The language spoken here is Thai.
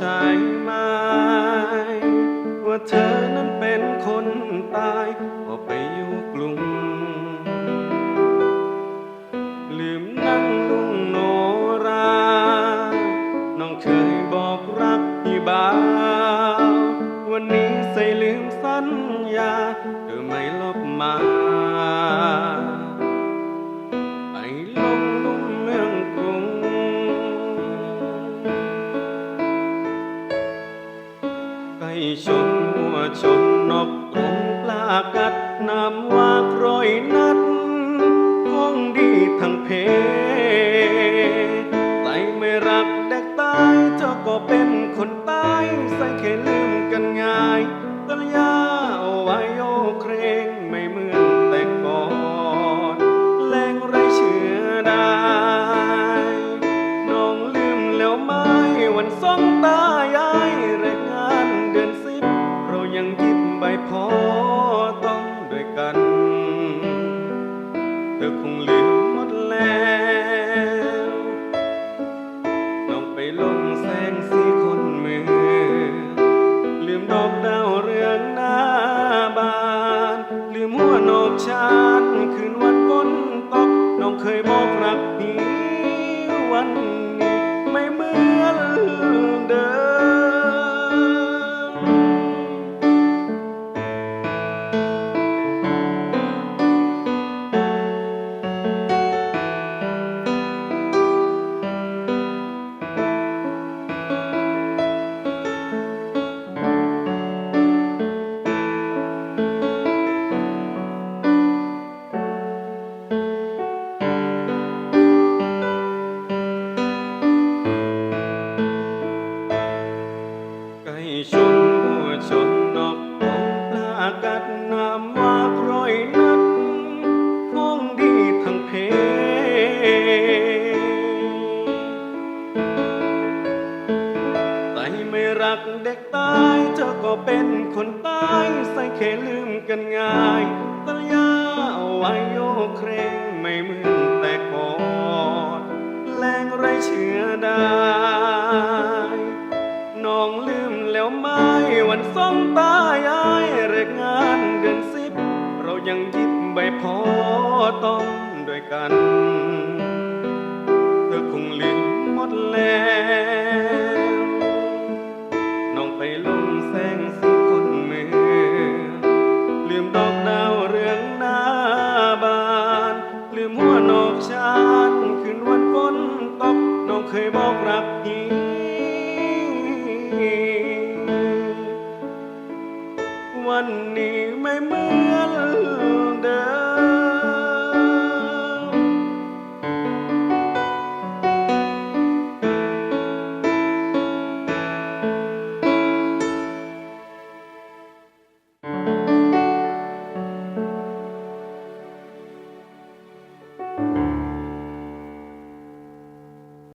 ช่ไหม ว่าเธอนั้นเป็นคนตายพอไปอยู่กรุง ลืมนั่งนุ่งโนรา น้องเคยบอกรักพี่บ่าว วันนี้ใส่ลืมสัญญาเธอไม่ลอ ชนหัวชนนกกรงปลากัดน้ำว่ากรอยนัดคงดีทั้งเพใส่ไม่รักแดกตายเจ้าก็เป็นคนตายใส่แค่ลืมกันง่ายตัญญาเอาไว้โยเครง เธ ด็กตายเจ้าก็เป็นคนตายใส่แค่ลืมกันง่ายตัญญาเอาไว้โยเครงไม่เหมือนแต่ก่อนแรงไรเชื่อได้น้องลืมแล้วไหมวันสองตายายเริกงานเดือนสิบ เรายังยิบใบพอต้องด้วยกันีไม่เหมือนเดิม